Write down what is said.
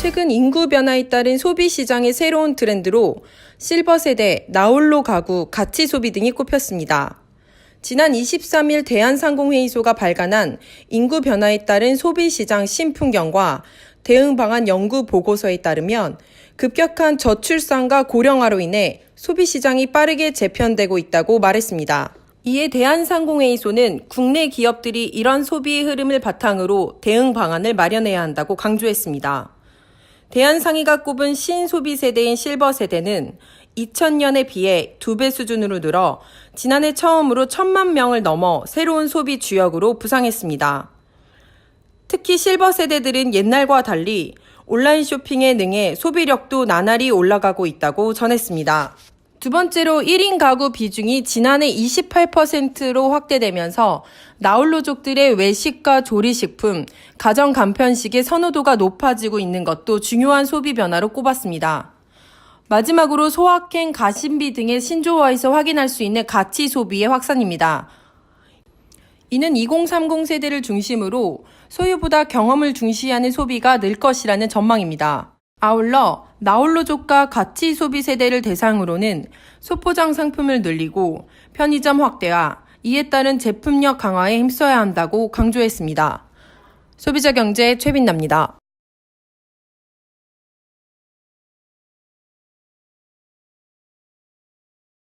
최근 인구 변화에 따른 소비 시장의 새로운 트렌드로 실버 세대, 나홀로 가구, 가치 소비 등이 꼽혔습니다. 지난 23일 대한상공회의소가 발간한 인구 변화에 따른 소비 시장 신풍경과 대응 방안 연구 보고서에 따르면 급격한 저출산과 고령화로 인해 소비 시장이 빠르게 재편되고 있다고 말했습니다. 이에 대한상공회의소는 국내 기업들이 이런 소비의 흐름을 바탕으로 대응 방안을 마련해야 한다고 강조했습니다. 대한상의가 꼽은 신소비 세대인 실버 세대는 2000년에 비해 두 배 수준으로 늘어 지난해 처음으로 천만 명을 넘어 새로운 소비 주역으로 부상했습니다. 특히 실버 세대들은 옛날과 달리 온라인 쇼핑에 능해 소비력도 나날이 올라가고 있다고 전했습니다. 두 번째로 1인 가구 비중이 지난해 28%로 확대되면서 나홀로족들의 외식과 조리식품, 가정 간편식의 선호도가 높아지고 있는 것도 중요한 소비 변화로 꼽았습니다. 마지막으로 소확행, 가심비 등의 신조어에서 확인할 수 있는 가치 소비의 확산입니다. 이는 2030 세대를 중심으로 소유보다 경험을 중시하는 소비가 늘 것이라는 전망입니다. 아울러 나홀로족과 가치 소비 세대를 대상으로는 소포장 상품을 늘리고 편의점 확대와 이에 따른 제품력 강화에 힘써야 한다고 강조했습니다. 소비자 경제 최빈납니다.